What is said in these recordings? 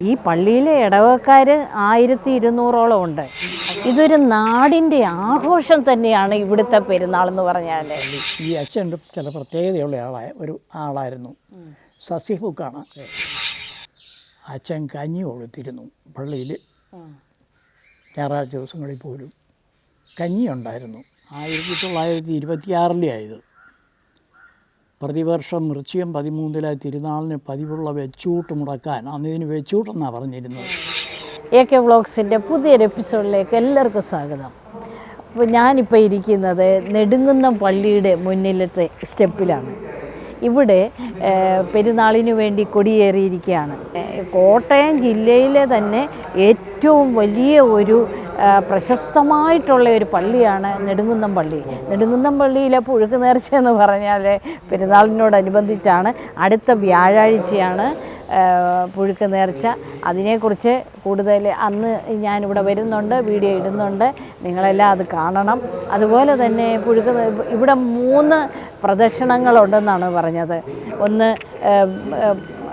ഈ പള്ളിയിലെ ഇടവക്കാർ ആയിരത്തി ഇരുന്നൂറോളം ഉണ്ട്. ഇതൊരു നാടിന്റെ ആഘോഷം തന്നെയാണ് ഇവിടുത്തെ പെരുന്നാൾ എന്ന് പറഞ്ഞാൽ ഈ അച്ഛൻ ചില പ്രത്യേകതയുള്ള ആളായ ഒരു ആളായിരുന്നു. സസ്യഫുക്കാണ് അച്ഛൻ കഞ്ഞി കൊടുത്തിരുന്നു. പള്ളിയിൽ ഞായറാഴ്ച ദിവസങ്ങളിൽ പോലും കഞ്ഞി ഉണ്ടായിരുന്നു ആയിരത്തി തൊള്ളായിരത്തി ഇരുപത്തിയാറിലെ ആയത്. പ്രതിവർഷം വൃശ്ചികം പതിമൂന്നിലെ തിരുനാളിന് പതിവുള്ള വെച്ചൂട്ട് മുടക്കാൻ അന്ന് ഇതിന് വെച്ചൂട്ടെന്നാണ് പറഞ്ഞിരുന്നത്. എ കെ വ്ളോഗ്സിന്റെ പുതിയൊരു എപ്പിസോഡിലേക്ക് എല്ലാവർക്കും സ്വാഗതം. അപ്പോൾ ഞാനിപ്പോൾ ഇരിക്കുന്നത് നെടുങ്കുന്നം പള്ളിയുടെ മുന്നിലത്തെ സ്റ്റെപ്പിലാണ്. ഇവിടെ പെരുന്നാളിനു വേണ്ടി കൊടിയേറിയിരിക്കുകയാണ്. കോട്ടയം ജില്ലയിലെ തന്നെ ഏറ്റവും വലിയ ഒരു പ്രശസ്തമായിട്ടുള്ള ഒരു പള്ളിയാണ് നെടുങ്കുന്നം പള്ളി. നെടുങ്കുന്നം പള്ളിയിലെ പുഴുക്ക് നേർച്ച എന്ന് പറഞ്ഞാൽ പെരുന്നാളിനോടനുബന്ധിച്ചാണ്. അടുത്ത വ്യാഴാഴ്ചയാണ് പുഴുക്ക് നേർച്ച. അതിനെക്കുറിച്ച് കൂടുതൽ അന്ന് ഞാനിവിടെ വരുന്നുണ്ട് വീഡിയോ ഇടുന്നുണ്ട്. നിങ്ങളെല്ലാം അത് കാണണം. അതുപോലെ തന്നെ പുഴുക്ക് ഇവിടെ മൂന്ന് പ്രദക്ഷിണങ്ങളുണ്ടെന്നാണ് പറഞ്ഞത്. ഒന്ന്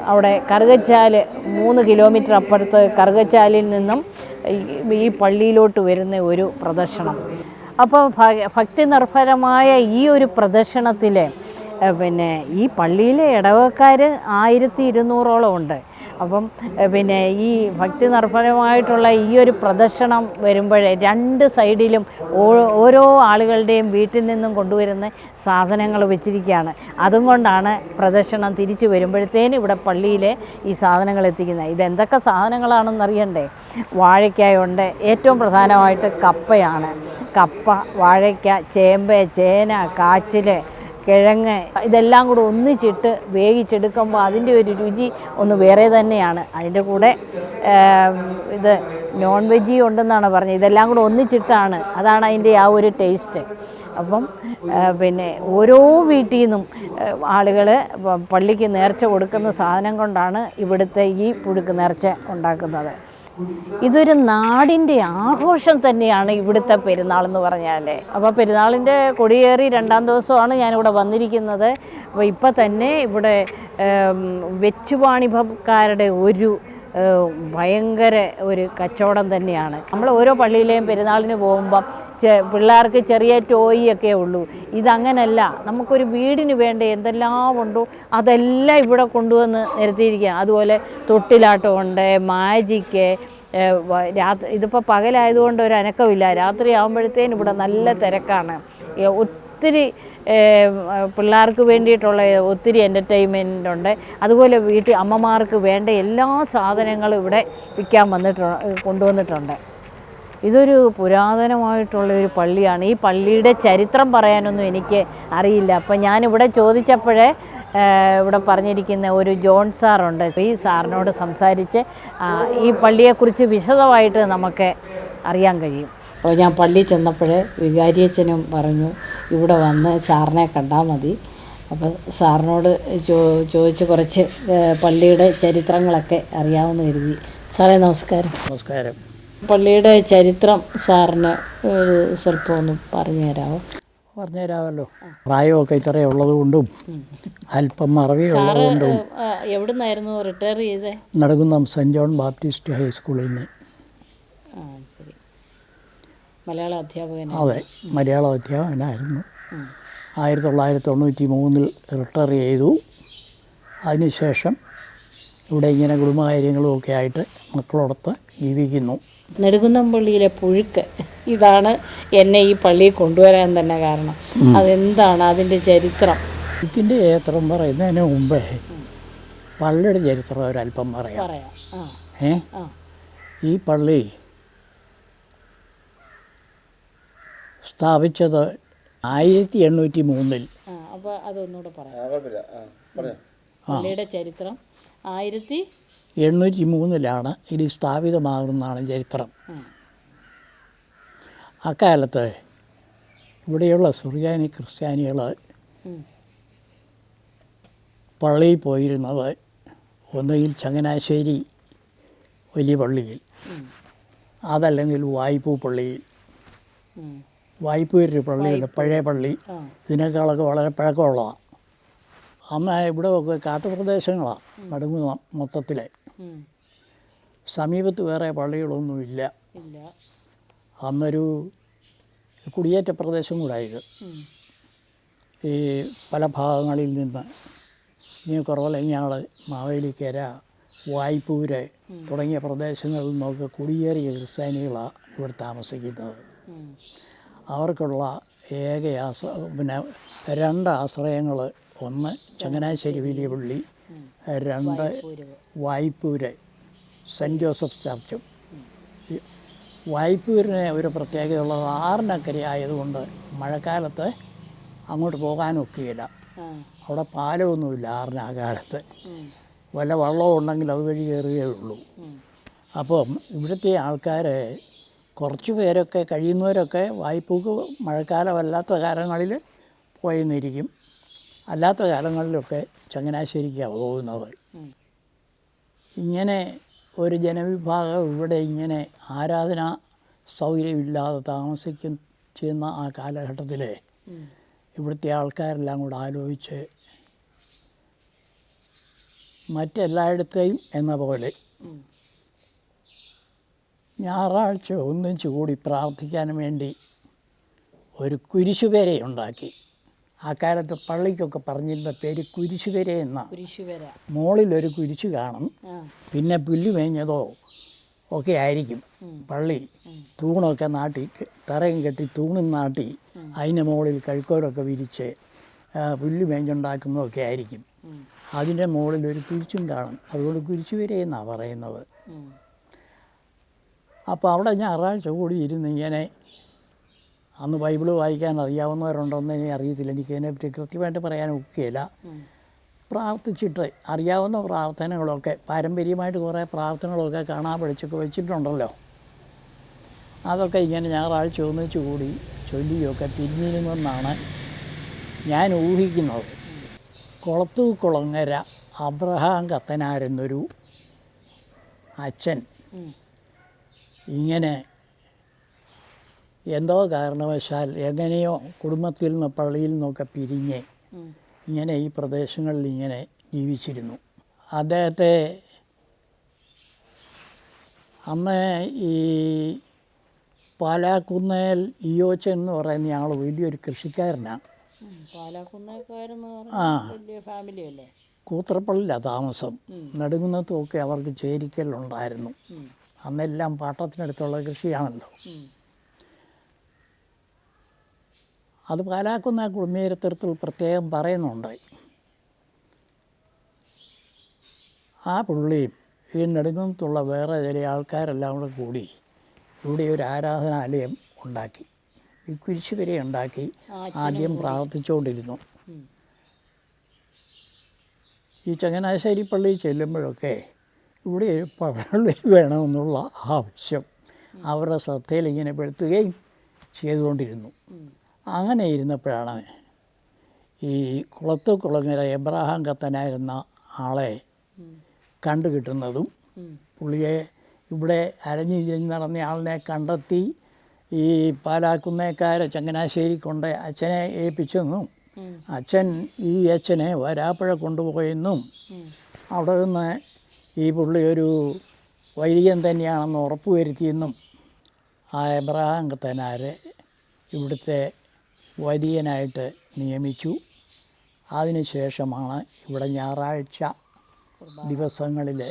അവിടെ കറുകച്ചാൽ മൂന്ന് കിലോമീറ്റർ അപ്പുറത്ത് കറുകച്ചാലിൽ നിന്നും ഈ- പള്ളിയിലോട്ട് വരുന്ന ഒരു പ്രദർശനം അപ്പോൾ ഭക്തി നിർഭരമായ ഈ ഒരു പ്രദർശനത്തിൽ പിന്നെ ഈ പള്ളിയിലെ ഇടവക്കാർ ആയിരത്തി ഇരുന്നൂറോളം ഉണ്ട്. അപ്പം പിന്നെ ഈ ഭക്തി നിർഭരമായിട്ടുള്ള ഈ ഒരു പ്രദർശനം വരുമ്പോഴേ രണ്ട് സൈഡിലും ഓരോ ആളുകളുടെയും വീട്ടിൽ നിന്നും കൊണ്ടുവരുന്ന സാധനങ്ങൾ വെച്ചിരിക്കുകയാണ്. അതും കൊണ്ടാണ് പ്രദർശനം തിരിച്ചു വരുമ്പോഴത്തേനും ഇവിടെ പള്ളിയിലെ ഈ സാധനങ്ങൾ എത്തിക്കുന്നത്. ഇതെന്തൊക്കെ സാധനങ്ങളാണെന്ന് അറിയണ്ടേ? വാഴയ്ക്കായുണ്ട്. ഏറ്റവും പ്രധാനമായിട്ട് കപ്പയാണ്. കപ്പ വാഴയ്ക്ക ചേമ്പ് ചേന കാച്ചിൽ കിഴങ്ങ് ഇതെല്ലാം കൂടെ ഒന്നിച്ചിട്ട് വേവിച്ചെടുക്കുമ്പോൾ അതിന്റെ ഒരു രുചി ഒന്ന് വേറെ തന്നെയാണ്. അതിന്റെ കൂടെ ഇത് നോൺ വെജി ഉണ്ടെന്നാണ് പറഞ്ഞത്. ഇതെല്ലാം കൂടെ ഒന്നിച്ചിട്ടാണ്. അതാണ് അതിന്റെ ആ ഒരു ടേസ്റ്റ് അപ്പം പിന്നെ ഓരോ വീട്ടിൽ നിന്നും ആളുകൾ പള്ളിക്ക് നേർച്ച കൊടുക്കുന്ന സാധനം കൊണ്ടാണ് ഇവിടുത്തെ ഈ പുഴുക്ക് നേർച്ച ഉണ്ടാക്കുന്നത്. ഇതൊരു നാടിന്റെ ആഘോഷം തന്നെയാണ് ഇവിടുത്തെ പെരുന്നാൾ എന്ന് പറഞ്ഞാൽ അപ്പോൾ പെരുന്നാളിന്റെ കൊടിയേറി രണ്ടാം ദിവസമാണ് ഞാനിവിടെ വന്നിരിക്കുന്നത്. അപ്പോൾ ഇപ്പം തന്നെ ഇവിടെ വെച്ചുപാണിഭക്കാരുടെ ഒരു ഭയങ്കര ഒരു കച്ചവടം തന്നെയാണ്. നമ്മൾ ഓരോ പള്ളിയിലെയും പെരുന്നാളിന് പോകുമ്പം പിള്ളേർക്ക് ചെറിയ ടോയ് ഒക്കെ ഉള്ളൂ. ഇതങ്ങനല്ല. നമുക്കൊരു വീടിന് വേണ്ട എന്തെല്ലാം ഉണ്ടോ അതെല്ലാം ഇവിടെ കൊണ്ടുവന്ന് നിരത്തിയിരിക്കുക അതുപോലെ തൊട്ടിലാട്ടം ഉണ്ട് മാജിക്ക് രാത്രി ഇതിപ്പോൾ പകലായതുകൊണ്ട് ഒരു അനക്കമില്ല. രാത്രി ആകുമ്പോഴത്തേനും ഇവിടെ നല്ല തിരക്കാണ്. ഒത്തിരി പിള്ളേർക്ക് വേണ്ടിയിട്ടുള്ള ഒത്തിരി എന്റർടൈൻമെന്റ് ഉണ്ട്. അതുപോലെ വീട്ടിൽ അമ്മമാർക്ക് വേണ്ട എല്ലാ സാധനങ്ങളും ഇവിടെ വിൽക്കാൻ വന്നിട്ടുണ്ട് കൊണ്ടുവന്നിട്ടുണ്ട്. ഇതൊരു പുരാതനമായിട്ടുള്ള ഒരു പള്ളിയാണ്. ഈ പള്ളിയുടെ ചരിത്രം പറയാനൊന്നും എനിക്ക് അറിയില്ല. അപ്പം ഞാനിവിടെ ചോദിച്ചപ്പോഴേ ഇവിടെ പറഞ്ഞിരിക്കുന്ന ഒരു ജോൺ സാറുണ്ട്. ഈ സാറിനോട് സംസാരിച്ച് ഈ പള്ളിയെക്കുറിച്ച് വിശദമായിട്ട് നമുക്ക് അറിയാൻ കഴിയും. അപ്പോൾ ഞാൻ പള്ളിയിൽ ചെന്നപ്പോൾ വികാരിയച്ഛനും പറഞ്ഞു ഇവിടെ വന്ന് സാറിനെ കണ്ടാൽ മതി. അപ്പോൾ സാറിനോട് ചോ ചോദിച്ച് കുറച്ച് പള്ളിയുടെ ചരിത്രങ്ങളൊക്കെ അറിയാമെന്ന് കരുതി. സാറേ നമസ്കാരം. നമസ്കാരം. പള്ളിയുടെ ചരിത്രം സാറിന് ഒരു സ്വല്പം ഒന്ന് പറഞ്ഞു തരാമോ? പറഞ്ഞു തരാമല്ലോ. പ്രായമൊക്കെ ഇത്രയേ ഉള്ളത് കൊണ്ടും അല്പം മറവിയുള്ളത് കൊണ്ടും. എവിടെ നിന്നായിരുന്നു റിട്ടയർ ചെയ്തേ? നടക്കുന്ന സെന്റ് ജോൺ ബാപ്റ്റിസ്റ്റ് ഹൈസ്കൂളിൽ നിന്ന്. മലയാള അധ്യാപകൻ. അതെ മലയാള അധ്യാപകനായിരുന്നു. ആയിരത്തി തൊള്ളായിരത്തി തൊണ്ണൂറ്റി മൂന്നിൽ റിട്ടയർ ചെയ്തു. അതിനുശേഷം ഇവിടെ ഇങ്ങനെ കുടുംബകാര്യങ്ങളും ഒക്കെ ആയിട്ട് മക്കളോടൊത്ത് ജീവിക്കുന്നു. നെടുകുന്നം പള്ളിയിലെ പുഴുക്ക് ഇതാണ് എന്നെ ഈ പള്ളിയിൽ കൊണ്ടുവരാൻ തന്നെ കാരണം. അതെന്താണ് അതിന്റെ ചരിത്രം? ഇതിന്റെ ചരിത്രം പറയുന്നതിന് മുമ്പേ പള്ളിയുടെ ചരിത്രം ഒരല്പം പറയാം. പറയാം. ഏ? ഈ പള്ളി സ്ഥാപിച്ചത് ആയിരത്തി എണ്ണൂറ്റി മൂന്നിൽ അപ്പോൾ അതൊന്നുകൂടെ പറയാം. പള്ളിയുടെ ചരിത്രം ആയിരത്തി എണ്ണൂറ്റി മൂന്നിലാണ് ഇത് സ്ഥാപിതമാകുന്നതാണ് ചരിത്രം. അക്കാലത്ത് ഇവിടെയുള്ള സുറിയാനി ക്രിസ്ത്യാനികൾ. പള്ളിയിൽ പോയിരുന്നത് ഒന്നുകിൽ ചങ്ങനാശ്ശേരി വലിയ പള്ളിയിൽ അതല്ലെങ്കിൽ വായ്പൂ പള്ളിയിൽ. വായ്പൂര് പള്ളിയുണ്ട് പഴയ പള്ളി. ഇതിനേക്കാളൊക്കെ വളരെ പഴക്കമുള്ളതാണ് അന്ന് ഇവിടെ ഒക്കെ കാട്ടുപ്രദേശങ്ങളാണ് നടുങ്ങ മൊത്തത്തിൽ സമീപത്ത് വേറെ പള്ളികളൊന്നുമില്ല അന്നൊരു കുടിയേറ്റ പ്രദേശം കൂടെ ഇത് ഈ പല ഭാഗങ്ങളിൽ നിന്ന് ഈ കുറവലങ്ങാട് മാവേലിക്കര വായ്പൂര് തുടങ്ങിയ പ്രദേശങ്ങളിൽ നിന്നൊക്കെ കുടിയേറിയ ക്രിസ്ത്യാനികളാണ് ഇവർ താമസിക്കുന്നത്. അവർക്കുള്ള ഏക ആശ്ര പിന്നെ രണ്ട് ആശ്രയങ്ങൾ. ഒന്ന് ചങ്ങനാശ്ശേരി വലിയ പള്ളി രണ്ട്. വായ്പൂര് സെന്റ് ജോസഫ് ചർച്ചും. വായ്പൂരിനെ ഒരു പ്രത്യേകതയുള്ളത് ആറിനക്കരെ ആയതുകൊണ്ട് മഴക്കാലത്ത് അങ്ങോട്ട് പോകാനൊക്കുകയില്ല അവിടെ പാലമൊന്നുമില്ല ആറിന് ആ കാലത്ത് വല്ല വള്ളവും ഉണ്ടെങ്കിൽ അതുവഴി കയറുകയേ ഉള്ളൂ. ഉം. അപ്പം ഇവിടുത്തെ ആൾക്കാർ കുറച്ച് പേരൊക്കെ കഴിയുന്നവരൊക്കെ വായ്പക്ക് മഴക്കാലമല്ലാത്ത കാലങ്ങളിൽ പോയെന്നിരിക്കും അല്ലാത്ത കാലങ്ങളിലൊക്കെ ചങ്ങനാശ്ശേരിക്കാണ് പോകുന്നത്. ഇങ്ങനെ ഒരു ജനവിഭാഗം ഇവിടെ ഇങ്ങനെ ആരാധന സൗകര്യമില്ലാതെ താമസിക്കും ചെയ്യുന്ന ആ കാലഘട്ടത്തിൽ. ഇവിടുത്തെ ആൾക്കാരെല്ലാം കൂടെ ആലോചിച്ച് മറ്റെല്ലായിടത്തെയും എന്ന പോലെ. ഞായറാഴ്ച ഒന്നിച്ചു കൂടി പ്രാർത്ഥിക്കാൻ വേണ്ടി ഒരു കുരിശുപേരെ ഉണ്ടാക്കി. ആ കാലത്ത് പള്ളിക്കൊക്കെ പറഞ്ഞിരുന്ന പേര് കുരിശുപേര എന്നാണ് മുകളിലൊരു കുരിശു കാണും. പിന്നെ പുല്ല് മേഞ്ഞതോ ഒക്കെ ആയിരിക്കും പള്ളി. തൂണൊക്കെ നാട്ടി തറയും കെട്ടി തൂണും നാട്ടി അതിന്റെ മുകളിൽ കഴുക്കോരൊക്കെ വിരിച്ച് പുല്ല് മേഞ്ഞുണ്ടാക്കുന്നതൊക്കെ ആയിരിക്കും. അതിന്റെ മുകളിൽ ഒരു കുരിശും കാണും. അതുകൊണ്ട് കുരിശുവരെ എന്നാണ് പറയുന്നത്. അപ്പോൾ അവിടെ ഞായറാഴ്ച കൂടി ഇരുന്ന് ഇങ്ങനെ അന്ന് ബൈബിൾ വായിക്കാൻ അറിയാവുന്നവരുണ്ടോയെന്ന് എനിക്ക് അറിയത്തില്ല എനിക്ക് അതിനെപ്പറ്റി കൃത്യമായിട്ട് പറയാൻ ഒക്കുകയില്ല ഉം. പ്രാർത്ഥിച്ചിട്ട് അറിയാവുന്ന പ്രാർത്ഥനകളൊക്കെ പാരമ്പര്യമായിട്ട് കുറേ പ്രാർത്ഥനകളൊക്കെ കാണാൻ പഠിച്ചൊക്കെ വെച്ചിട്ടുണ്ടല്ലോ അതൊക്കെ ഇങ്ങനെ ഞായറാഴ്ച ഒന്നിച്ചു കൂടി ചൊല്ലിയൊക്കെ പിരിഞ്ഞിരുന്നെന്നാണ് ഞാൻ ഊഹിക്കുന്നത് കുളത്തു കുളങ്ങര അബ്രഹാം കത്തനാരെന്നൊരു അച്ഛൻ. ഇങ്ങനെ എന്തോ കാരണവശാൽ എങ്ങനെയോ കുടുംബത്തിൽ നിന്ന് പള്ളിയിൽ നിന്നൊക്കെ പിരിഞ്ഞ് ഇങ്ങനെ ഈ പ്രദേശങ്ങളിൽ ഇങ്ങനെ ജീവിച്ചിരുന്നു. അദ്ദേഹത്തെ അന്ന് ഈ പാലാക്കുന്നേൽ ഇയോച്ചൻ എന്ന് പറയുന്ന ആൾ വലിയൊരു കൃഷിക്കാരനാണ് ആ. കൂത്രപ്പള്ളിയിലാണ് താമസം. നെടുങ്കുന്നത്തുമൊക്കെ അവർക്ക് ചേരിക്കലുണ്ടായിരുന്നു. അന്നെല്ലാം പാട്ടത്തിനടുത്തുള്ള കൃഷിയാണല്ലോ. അത് പാലാക്കുന്ന കുടുംബീരത്തരത്തിൽ പ്രത്യേകം പറയുന്നുണ്ട്. ആ പുള്ളിയും ഈ നെടുങ്ങത്തുള്ള വേറെ ചില ആൾക്കാരെല്ലാം കൂടെ കൂടി ഇവിടെ ഒരു ആരാധനാലയം ഉണ്ടാക്കി. ഈ കുരിശുവരെ ഉണ്ടാക്കി ആദ്യം പ്രാർത്ഥിച്ചുകൊണ്ടിരുന്നു. ഈ ചങ്ങനാശ്ശേരി പള്ളിയിൽ ചെല്ലുമ്പോഴൊക്കെ ഇവിടെ പള്ളി വേണമെന്നുള്ള ആവശ്യം അവരുടെ ശ്രദ്ധയിൽ ഇങ്ങനെ പെടുത്തുകയും ചെയ്തുകൊണ്ടിരുന്നു. അങ്ങനെ ഇരുന്നപ്പോഴാണ് ഈ കുളത്ത് കുളങ്ങര എബ്രാഹാം കത്തനായിരുന്ന ആളെ കണ്ടുകിട്ടുന്നതും കണ്ടു കിട്ടുന്നതും പുള്ളിയെ ഇവിടെ അരഞ്ഞു തിരിഞ്ഞ് നടന്ന ആളിനെ കണ്ടെത്തി ഈ പാലാക്കുന്നേക്കാരെ ചങ്ങനാശ്ശേരി കൊണ്ട് അച്ഛനെ ഏൽപ്പിച്ചെന്നും അച്ഛൻ ഈ അച്ഛനെ വരാപ്പുഴ കൊണ്ടുപോയെന്നും അവിടെ നിന്ന് ഈ പുള്ളി ഒരു വൈദികൻ തന്നെയാണെന്ന് ഉറപ്പുവരുത്തിയെന്നും ആ എബ്രഹാം കത്തനാരെ ഇവിടുത്തെ വൈദികനായിട്ട് നിയമിച്ചു. അതിനുശേഷമാണ് ഇവിടെ ഞായറാഴ്ച ദിവസങ്ങളിൽ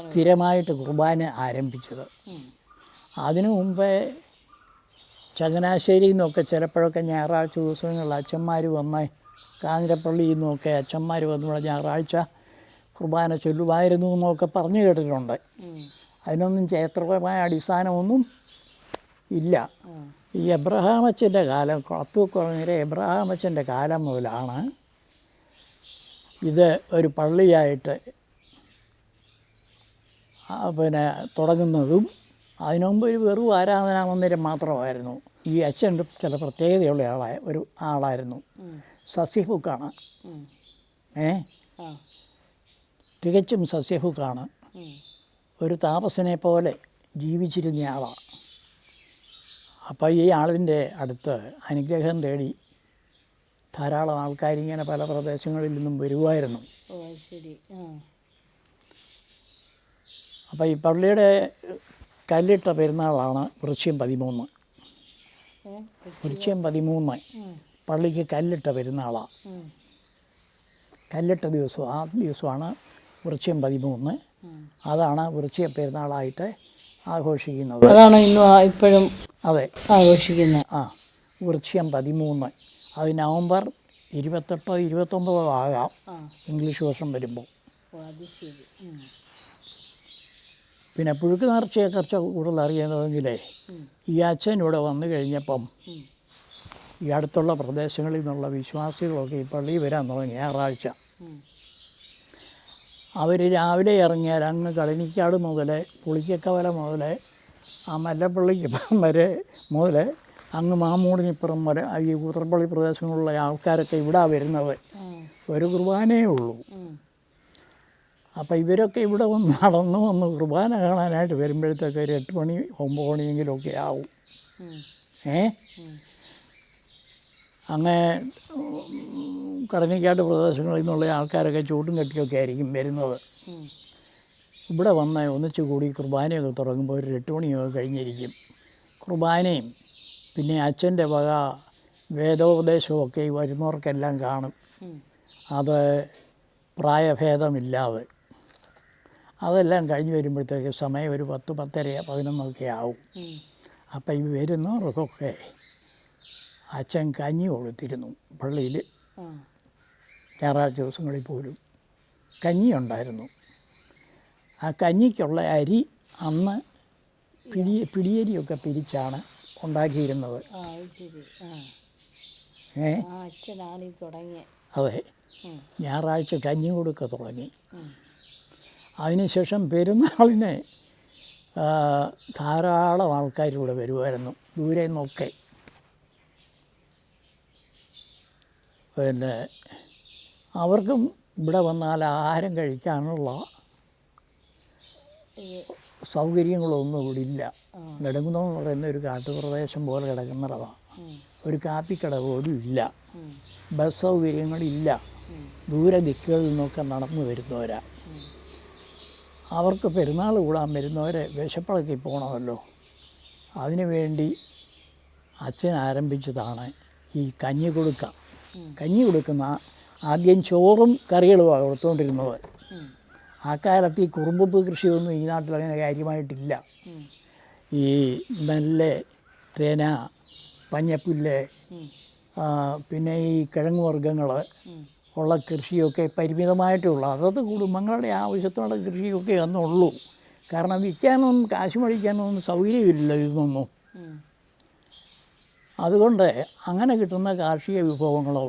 സ്ഥിരമായിട്ട് കുർബാന ആരംഭിച്ചത്. അതിനു മുമ്പേ ചങ്ങനാശ്ശേരിയിൽ നിന്നൊക്കെ ചിലപ്പോഴൊക്കെ ഞായറാഴ്ച ദിവസങ്ങളിൽ അച്ഛന്മാർ വന്ന് കാഞ്ഞിരപ്പള്ളിയിൽ നിന്നൊക്കെ അച്ഛന്മാർ വന്നുള്ള ഞായറാഴ്ച കുർബാന ചൊല്ലുമായിരുന്നു എന്നൊക്കെ പറഞ്ഞു കേട്ടിട്ടുണ്ട്. അതിനൊന്നും ചരിത്രപരമായ അടിസ്ഥാനമൊന്നും ഇല്ല ഈ എബ്രഹാമച്ചന്റെ കാലം കുളത്തു കുറഞ്ഞ എബ്രഹാമച്ചന്റെ കാലം മുതലാണ് ഇത് ഒരു പള്ളിയായിട്ട് പിന്നെ തുടങ്ങുന്നതും അതിനുമുമ്പ് ഒരു വെറും ആരാധനാ മന്ദിരം മാത്രമായിരുന്നു ഈ അച്ഛൻ ചില പ്രത്യേകതയുള്ള ആളായ ഒരു ആളായിരുന്നു സസ്യഫുക്കാണ്. ഏ. തികച്ചും സസ്യഹുക്കാണ്. ഒരു താപസനെ പോലെ ജീവിച്ചിരുന്ന ആളാണ് അപ്പോൾ ഈ ആളിന്റെ അടുത്ത് അനുഗ്രഹം തേടി ധാരാളം ആൾക്കാരിങ്ങനെ പല പ്രദേശങ്ങളിൽ നിന്നും വരുമായിരുന്നു അപ്പോൾ ഈ പള്ളിയുടെ കല്ലിട്ട പെരുന്നാളാണ് വൃക്ഷ്യം പതിമൂന്ന്. വൃക്ഷ്യം പതിമൂന്ന്. പള്ളിക്ക് കല്ലിട്ട പെരുന്നാളാണ് കല്ലിട്ട ദിവസം ആ ദിവസമാണ് വൃശ്യം പതിമൂന്ന്. അതാണ് വൃശ്യ പെരുന്നാളായിട്ട് ആഘോഷിക്കുന്നത്. അതാണ് ഇന്നും ഇപ്പോഴും അതെ. ആഘോഷിക്കുന്നത്. ആ വൃശ്യം പതിമൂന്ന്. അത് നവംബർ ഇരുപത്തെട്ടോ ഇരുപത്തൊമ്പതോ ആകാം. ഇംഗ്ലീഷ് വർഷം വരുമ്പോൾ. പിന്നെ പുഴുക്ക് നേർച്ചയെക്കുറിച്ച് കൂടുതൽ അറിയണമെങ്കിലേ ഈ അച്ഛൻ ഇവിടെ വന്നു കഴിഞ്ഞപ്പം ഈ അടുത്തുള്ള പ്രദേശങ്ങളിൽ നിന്നുള്ള വിശ്വാസികളൊക്കെ ഈ പള്ളിയിൽ വരാൻ തുടങ്ങി. ഞായറാഴ്ച. അവർ രാവിലെ ഇറങ്ങിയാൽ അങ്ങ് കളനിക്കാട് മുതൽ പുളിക്കക്കവല മുതൽ ആ മല്ലപ്പള്ളിക്ക് വരെ മുതൽ അങ്ങ് മാമൂടിനിപ്പുറം വരെ ഈ കൂത്രപ്പള്ളി പ്രദേശങ്ങളിലുള്ള ആൾക്കാരൊക്കെ ഇവിടെ വരുന്നത് ഒരു കുർബാനയേ ഉള്ളൂ. അപ്പോൾ ഇവരൊക്കെ ഇവിടെ വന്ന് നടന്നു വന്ന് കുർബാന കാണാനായിട്ട് വരുമ്പോഴത്തേക്ക് ഒരു എട്ട് മണി ഒമ്പത് മണിയെങ്കിലുമൊക്കെ ആവും. ഏ അങ്ങനെ കടനിക്കാട്ട് പ്രദേശങ്ങളിൽ നിന്നുള്ള ആൾക്കാരൊക്കെ ചൂട്ടും കെട്ടിയൊക്കെ ആയിരിക്കും വരുന്നത് ഇവിടെ വന്ന് ഒന്നിച്ചു കൂടി കുർബാനയൊക്കെ തുടങ്ങുമ്പോൾ ഒരു എട്ട് മണിയൊക്കെ കഴിഞ്ഞിരിക്കും കുർബാനയും പിന്നെ അച്ഛന്റെ വക വേദോപദേശമൊക്കെ വരുന്നവർക്കെല്ലാം കാണും. അത് പ്രായഭേദമില്ലാതെ അതെല്ലാം കഴിഞ്ഞ് വരുമ്പോഴത്തേക്ക് സമയം ഒരു പത്ത് പത്തര പതിനൊന്നൊക്കെ ആവും. അപ്പം ഈ വരുന്നവർക്കൊക്കെ അച്ഛൻ കഞ്ഞി കൊടുത്തിരുന്നു പള്ളിയിൽ. ഞായറാഴ്ച ദിവസങ്ങളിൽ പോലും കഞ്ഞിയുണ്ടായിരുന്നു ആ കഞ്ഞിക്കുള്ള അരി അന്ന് പിടി പിടിയരിയൊക്കെ പിരിച്ചാണ് ഉണ്ടാക്കിയിരുന്നത്. ഏ? അതെ. ഞായറാഴ്ച കഞ്ഞി കൊടുക്ക തുടങ്ങി. അതിനുശേഷം പെരുന്നാളിനെ ധാരാളം ആൾക്കാർ ഇവിടെ വരുമായിരുന്നു ദൂരെ നിന്നൊക്കെ. പിന്നെ അവർക്കും ഇവിടെ വന്നാൽ ആഹാരം കഴിക്കാനുള്ള സൗകര്യങ്ങളൊന്നും ഇവിടെ ഇല്ല. നെടുങ്കുന്നം എന്ന് പറയുന്ന ഒരു കാട്ടുപ്രദേശം പോലെ കിടക്കുന്നതാണ്. ഒരു കാപ്പിക്കട പോലും ഇല്ല. ബസ് സൗകര്യങ്ങളില്ല. ദൂര ദൂരെ ദിക്കുകളിൽ നിന്നൊക്കെ നടന്നു വരുന്നവരാ. അവർക്ക് പെരുന്നാൾ കൂടാൻ വരുന്നവരെ വിശപ്പളക്കി പോകണമല്ലോ അതിനുവേണ്ടി അച്ഛൻ ആരംഭിച്ചതാണ് ഈ കഞ്ഞി കൊടുക്ക കഞ്ഞി കൊടുക്കുന്ന ആദ്യം ചോറും കറികളുമാണ് കൊടുത്തുകൊണ്ടിരുന്നത്. ആ കാലത്ത് ഈ കുറുമ്പുപ്പ് കൃഷിയൊന്നും ഈ നാട്ടിൽ അങ്ങനെ കാര്യമായിട്ടില്ല. ഈ നെല്ല് തേന പഞ്ഞപ്പുല്ല് പിന്നെ ഈ കിഴങ്ങ് വർഗങ്ങൾ ഉള്ള കൃഷിയൊക്കെ പരിമിതമായിട്ടുള്ള അതത് കുടുംബങ്ങളുടെ ആവശ്യത്തിനുള്ള കൃഷിയൊക്കെ അന്നുള്ളൂ. കാരണം വിൽക്കാനൊന്നും കാശ് മേടിക്കാനൊന്നും സൗകര്യമില്ല ഇതൊന്നും. അതുകൊണ്ട് അങ്ങനെ കിട്ടുന്ന കാർഷിക വിഭവങ്ങളോ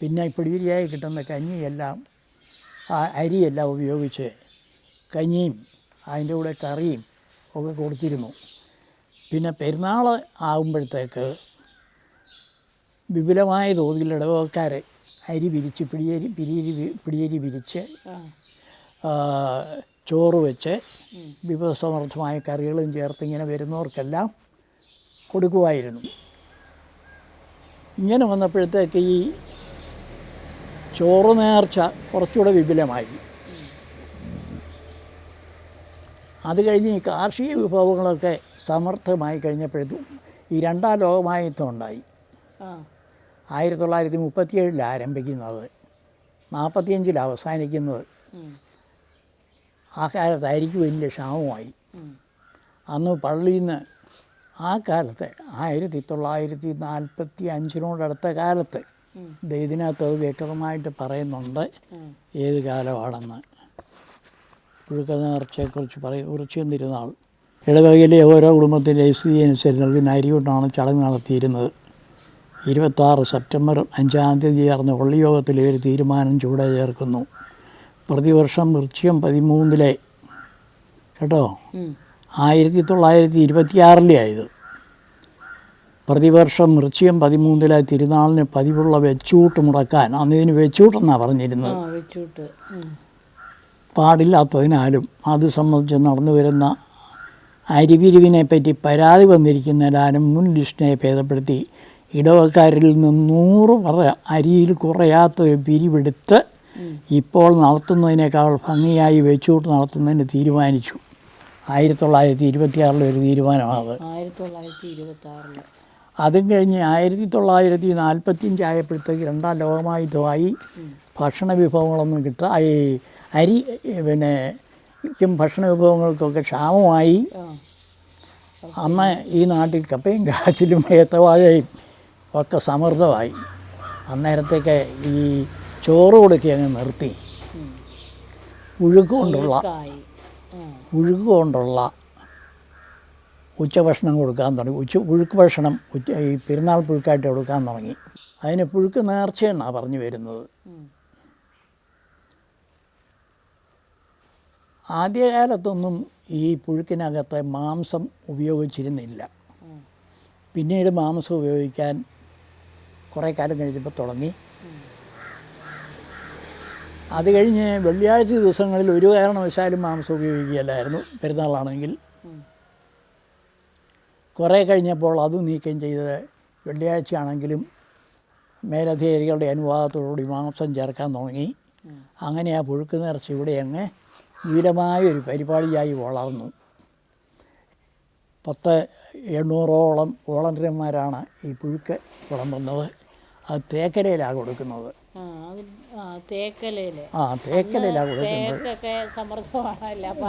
പിന്നെ പിടിവിരിയായി കിട്ടുന്ന കഞ്ഞിയെല്ലാം ആ അരിയെല്ലാം ഉപയോഗിച്ച് കഞ്ഞിയും അതിന്റെ കൂടെ കറിയും ഒക്കെ കൊടുത്തിരുന്നു. പിന്നെ പെരുന്നാൾ ആകുമ്പോഴത്തേക്ക് വിപുലമായ തോതിൽ ഇടവക്കാർ അരി വിരിച്ച് പിടിയരി പിരിയരി പിടിയരി വിരിച്ച് ചോറ് വെച്ച് വിഭവസമൃദ്ധമായ കറികളും ചേർത്ത് ഇങ്ങനെ വരുന്നവർക്കെല്ലാം കൊടുക്കുമായിരുന്നു ഇങ്ങനെ വന്നപ്പോഴത്തേക്ക് ഈ ചോറ് നേർച്ച കുറച്ചുകൂടെ വിപുലമായി. അത് കഴിഞ്ഞ് ഈ കാർഷിക വിഭവങ്ങളൊക്കെ സമർത്ഥമായി കഴിഞ്ഞപ്പോഴത്തും ഈ രണ്ടാം ലോകമായുദ്ധം ഉണ്ടായി. ആയിരത്തി തൊള്ളായിരത്തി മുപ്പത്തിയേഴിൽ ആരംഭിക്കുന്നത് നാൽപ്പത്തിയഞ്ചിൽ അവസാനിക്കുന്നത്. ആ കാലത്തായിരിക്കും വലിയ ക്ഷാമമായി. അന്ന് പള്ളിയിൽ നിന്ന് ആ കാലത്ത് ആയിരത്തി തൊള്ളായിരത്തി നാൽപ്പത്തി അഞ്ചിനോടടുത്ത കാലത്ത് ഇതിനകത്ത് അത് വ്യക്തമായിട്ട് പറയുന്നുണ്ട്. ഏത് കാലമാണെന്ന്. പുഴുക്ക നേർച്ചയെക്കുറിച്ച് പറയും. ഉറച്ചും തിരുനാൾ ഇടവകയിലെ ഓരോ കുടുംബത്തിന്റെ സ്ഥിതി അനുസരിച്ച് കൊണ്ടാണ് ചടങ്ങ് നടത്തിയിരുന്നത്. ഇരുപത്താറ് സെപ്റ്റംബർ അഞ്ചാം തീയതി ചേർന്ന പള്ളിയോഗത്തിൽ ഒരു തീരുമാനം ചൂടെ ചേർക്കുന്നു. പ്രതിവർഷം വൃശ്യം പതിമൂന്നിലെ. കേട്ടോ. ആയിരത്തി തൊള്ളായിരത്തി ഇരുപത്തിയാറിലെ ആയത്. പ്രതിവർഷം വൃശ്യം പതിമൂന്നിലെ തിരുനാളിന് പതിവുള്ള വെച്ചൂട്ട് മുടക്കാൻ അന്ന് ഇതിന് വെച്ചൂട്ടെന്നാണ് പറഞ്ഞിരുന്നത് പാടില്ലാത്തതിനാലും അത് സംബന്ധിച്ച് നടന്നു വരുന്ന അരിവിരിവിനെ പറ്റി പരാതി വന്നിരിക്കുന്നതിനാലും മുൻ ലിസ്റ്റിനെ ഭേദപ്പെടുത്തി ഇടവക്കാരിൽ നിന്ന് നൂറ് പറ അരിയിൽ കുറയാത്ത ഒരു പിരിവെടുത്ത് ഇപ്പോൾ നടത്തുന്നതിനേക്കാൾ ഭംഗിയായി വെച്ചൂട്ട് നടത്തുന്നതിന് തീരുമാനിച്ചു. ആയിരത്തി തൊള്ളായിരത്തി ഇരുപത്തിയാറിലെ ഒരു തീരുമാനമാണ് ആയിരത്തി തൊള്ളായിരത്തി ഇരുപത്തി ആറിൽ അതും കഴിഞ്ഞ് ആയിരത്തി തൊള്ളായിരത്തി നാൽപ്പത്തിയഞ്ച് ആയപ്പോഴത്തേക്ക് രണ്ടാം ലോകമായുധമായി ഭക്ഷണ വിഭവങ്ങളൊന്നും കിട്ടാ ഈ അരി പിന്നെ ക്കും ഭക്ഷണ വിഭവങ്ങൾക്കൊക്കെ ക്ഷാമമായി. അന്ന് ഈ നാട്ടിൽ കപ്പയും കാച്ചിലും ഏത്തവാഴയും ഒക്കെ സമൃദ്ധമായി. അന്നേരത്തേക്ക് ഈ ചോറ് കൊടുക്കി അങ്ങ് നിർത്തി. കൊണ്ടുള്ള കായി കൊണ്ടുള്ള ഉച്ചഭക്ഷണം കൊടുക്കാൻ തുടങ്ങി ഉച്ച പുഴുക്ക് ഭക്ഷണം ഉച്ച ഈ പെരുന്നാൾ പുഴുക്കായിട്ട് കൊടുക്കാൻ തുടങ്ങി അതിന് പുഴുക്ക് നേർച്ചയെന്നാണ് പറഞ്ഞു വരുന്നത്. ആദ്യകാലത്തൊന്നും ഈ പുഴുക്കിനകത്ത് മാംസം ഉപയോഗിച്ചിരുന്നില്ല പിന്നീട് മാംസം ഉപയോഗിക്കാൻ കുറേ കാലം കഴിഞ്ഞപ്പോൾ തുടങ്ങി അത് കഴിഞ്ഞ് വെള്ളിയാഴ്ച ദിവസങ്ങളിൽ ഒരു കാരണവശാലും മാംസം ഉപയോഗിക്കുകയല്ലായിരുന്നു പെരുന്നാളാണെങ്കിൽ. കുറേ കഴിഞ്ഞപ്പോൾ അതും നീക്കം ചെയ്ത് വെള്ളിയാഴ്ചയാണെങ്കിലും മേലധികാരികളുടെ അനുവാദത്തോടുകൂടി മാംസം ചേർക്കാൻ തുടങ്ങി. അങ്ങനെ ആ പുഴുക്ക് നിറച്ച് ഇവിടെ അങ്ങ് വീരമായ ഒരു പരിപാടിയായി വളർന്നു. പത്ത് എണ്ണൂറോളം വോളണ്ടിയർമാരാണ് ഈ പുഴുക്ക് വിളമ്പുന്നത് അത് തേക്കലയിലാണ് കൊടുക്കുന്നത്. ആ തേക്കലയിലാണ് കൊടുക്കുന്നത്.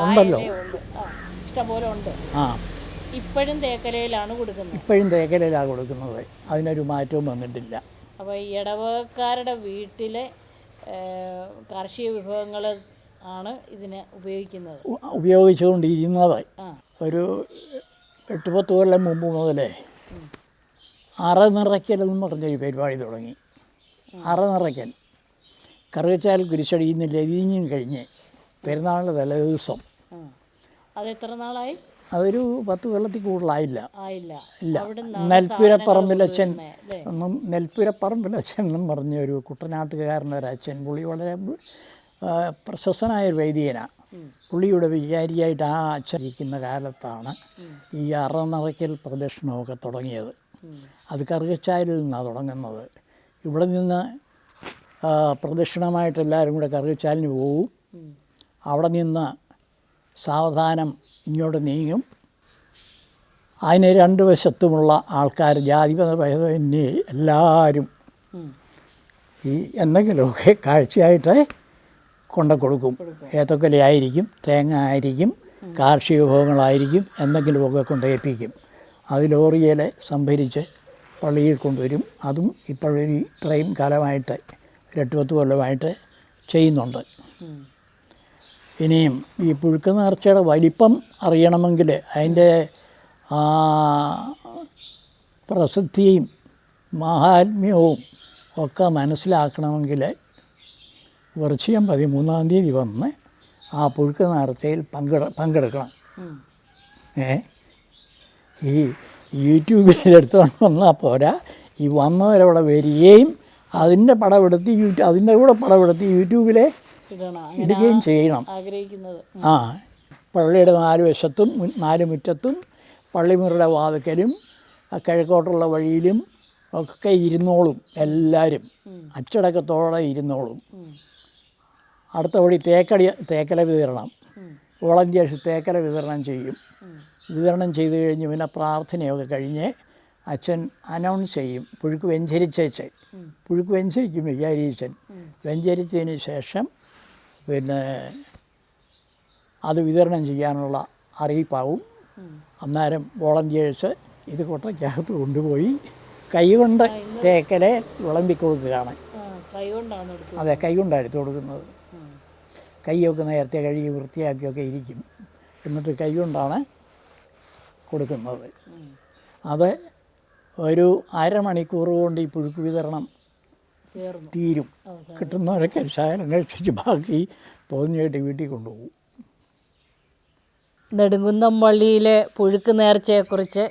ഉണ്ടല്ലോ. ആ ഇപ്പോഴും തേക്കലയിലാണ് കൊടുക്കുന്നത്. ഇപ്പോഴും തേക്കലയിലാണ് കൊടുക്കുന്നത്. അതിനൊരു മാറ്റവും വന്നിട്ടില്ല. അപ്പോൾ ഈ ഇടവകക്കാരുടെ വീട്ടിലെ കാർഷിക വിഭവങ്ങൾ ആണ് ഇതിന് ഉപയോഗിക്കുന്നത്. ഉപയോഗിച്ചുകൊണ്ടിരിക്കുന്നത്. ഉപയോഗിച്ചുകൊണ്ടിരുന്നത് ഒരു എട്ട് പത്ത് കൊല്ലം മുമ്പ് മുതലേ അറ നിറയ്ക്കൽ എന്ന് പറഞ്ഞൊരു പരിപാടി തുടങ്ങി. അറ നിറയ്ക്കൽ കറുകച്ചാൽ കുരിശടിയിൽ നിന്ന് ലതിഞ്ഞും കഴിഞ്ഞ് പെരുന്നാളിന്റെ തലേദിവസം. അത് എത്ര നാളായി? അതൊരു പത്ത് കൊല്ലത്തിൽ കൂടുതലായില്ല. ഇല്ല. നെൽപ്പുരപ്പറമ്പിലച്ഛൻ? എന്നും നെൽപ്പുരപ്പറമ്പിലച്ഛൻ എന്നും പറഞ്ഞ ഒരു കുട്ടനാട്ടുകാരനൊരച്ഛൻ പുള്ളി വളരെ പ്രശസ്തനായൊരു പ്രശസ്തനായ ഒരു വൈദികനാണ് പുള്ളിയുടെ വികാരിയായിട്ട് ആ അച്ഛൻ ഇരിക്കുന്ന കാലത്താണ് ഈ അറനിറയ്ക്കൽ പ്രദക്ഷിണമൊക്കെ തുടങ്ങിയത്. അത് കറുകച്ചാലിൽ നിന്നാണ് തുടങ്ങുന്നത്. ഇവിടെ നിന്ന് പ്രദക്ഷിണമായിട്ട് എല്ലാവരും കൂടെ കറുകച്ചാലിന് പോവും. അവിടെ നിന്ന് സാവധാനം ഇങ്ങോട്ട് നീങ്ങും. അതിന് രണ്ട് വശത്തുമുള്ള ആൾക്കാർ ജാതിമത ഭേദമന്യേ എല്ലാവരും. ഈ എന്തെങ്കിലുമൊക്കെ കാഴ്ചയായിട്ട് കൊണ്ട കൊടുക്കും. ഏത്തക്കൊലയായിരിക്കും തേങ്ങ ആയിരിക്കും കാർഷിക വിഭവങ്ങളായിരിക്കും എന്തെങ്കിലുമൊക്കെ കൊണ്ട് ഏൽപ്പിക്കും. അത് ലോറിയിൽ സംഭരിച്ച് പള്ളിയിൽ കൊണ്ടുവരും. അതും ഇപ്പോഴൊരു ഇത്രയും കാലമായിട്ട് ഒരു എട്ട് പത്ത് കൊല്ലമായിട്ട് ചെയ്യുന്നുണ്ട്. ഇനിയും ഈ പുഴുക്ക് നേർച്ചയുടെ വലിപ്പം അറിയണമെങ്കിൽ അതിന്റെ പ്രസിദ്ധിയും മഹാത്മ്യവും ഒക്കെ മനസ്സിലാക്കണമെങ്കിൽ വൃശ്ചികം പതിമൂന്നാം തീയതി വന്ന് ആ പുഴുക്ക് നേർച്ചയിൽ പങ്കെട പങ്കെടുക്കണം. ഏ? ഈ യൂട്യൂബിൽ എടുത്തുകൊണ്ട് വന്നാൽ പോരാ. ഈ വന്നവരവിടെ വരികയും അതിന്റെ പടമെടുത്ത് യൂട്യൂ അതിന്റെ കൂടെ പടമെടുത്ത് യൂട്യൂബിലെ ഇടുകയും ചെയ്യണം. ആ പള്ളിയുടെ നാല് വശത്തും നാല് മുറ്റത്തും പള്ളിമുറിയുടെ വാതിക്കലും ആ കിഴക്കോട്ടുള്ള വഴിയിലും ഒക്കെ ഇരുന്നോളും എല്ലാവരും അച്ചടക്കത്തോടെ ഇരുന്നോളും. അടുത്ത വഴി തേക്കടി തേക്കല വിതരണം. വോളണ്ടിയേഴ്സ് തേക്കല വിതരണം ചെയ്യും. വിതരണം ചെയ്ത് കഴിഞ്ഞ് പിന്നെ പ്രാർത്ഥനയൊക്കെ കഴിഞ്ഞ് അച്ഛൻ അനൗൺസ് ചെയ്യും. പുഴുക്ക് വെഞ്ചരിച്ചേച്ച്. പുഴുക്ക് വെഞ്ചരിക്കും വിചാരിച്ചൻ വെഞ്ചരിച്ചതിന് ശേഷം പിന്നെ അത് വിതരണം ചെയ്യാനുള്ള അറിയിപ്പാവും. അന്നേരം വോളണ്ടിയേഴ്സ് ഇത് കൊട്ടയ്ക്കകത്ത് കൊണ്ടുപോയി കൈകൊണ്ട് തേക്കലെ വിളമ്പി കൊടുക്കുകയാണ് അതെ കൈകൊണ്ടാണ് എടുത്തു കൊടുക്കുന്നത്. കൈയൊക്കെ നേരത്തെ കഴുകി വൃത്തിയാക്കിയൊക്കെ ഇരിക്കും. എന്നിട്ട് കൈകൊണ്ടാണ് കൊടുക്കുന്നത്. അത് ഒരു അരമണിക്കൂർ കൊണ്ട് ഈ പുഴുക്ക് വിതരണം തീരും. കിട്ടുന്നവരൊക്കെ ശകലം കഴിച്ചിട്ട് ബാക്കി തോന്നിയായിട്ട് വീട്ടിൽ കൊണ്ടുപോകും. നെടുങ്കുന്നം പള്ളിയിലെ പുഴുക്ക് നേർച്ചയെക്കുറിച്ച്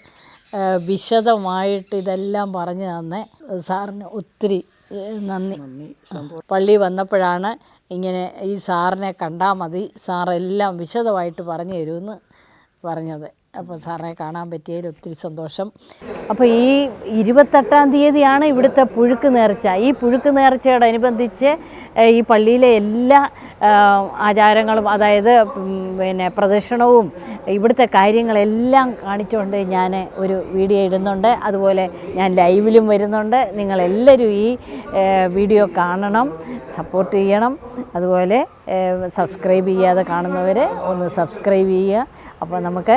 വിശദമായിട്ട് ഇതെല്ലാം പറഞ്ഞു തന്നെ സാറിന് ഒത്തിരി നന്ദി. പള്ളി വന്നപ്പോഴാണ് ഇങ്ങനെ ഈ സാറിനെ കണ്ടാൽ മതി. സാറെല്ലാം വിശദമായിട്ട് പറഞ്ഞു തരുമെന്ന് പറഞ്ഞത്. അപ്പോൾ സാറിനെ കാണാൻ പറ്റിയതിൽ ഒത്തിരി സന്തോഷം. അപ്പോൾ ഈ ഇരുപത്തെട്ടാം തീയതിയാണ് ഇവിടുത്തെ പുഴുക്ക് നേർച്ച. ഈ പുഴുക്ക് നേർച്ചയോടനുബന്ധിച്ച് ഈ പള്ളിയിലെ എല്ലാ ആചാരങ്ങളും അതായത് പിന്നെ പ്രദക്ഷിണവും ഇവിടുത്തെ കാര്യങ്ങളെല്ലാം കാണിച്ചുകൊണ്ട് ഞാൻ ഒരു വീഡിയോ ഇടുന്നുണ്ട്. അതുപോലെ ഞാൻ ലൈവിലും വരുന്നുണ്ട്. നിങ്ങളെല്ലാവരും ഈ വീഡിയോ കാണണം സപ്പോർട്ട് ചെയ്യണം. അതുപോലെ സബ്സ്ക്രൈബ് ചെയ്യാതെ കാണുന്നവർ ഒന്ന് സബ്സ്ക്രൈബ് ചെയ്യുക. അപ്പോൾ നമുക്ക്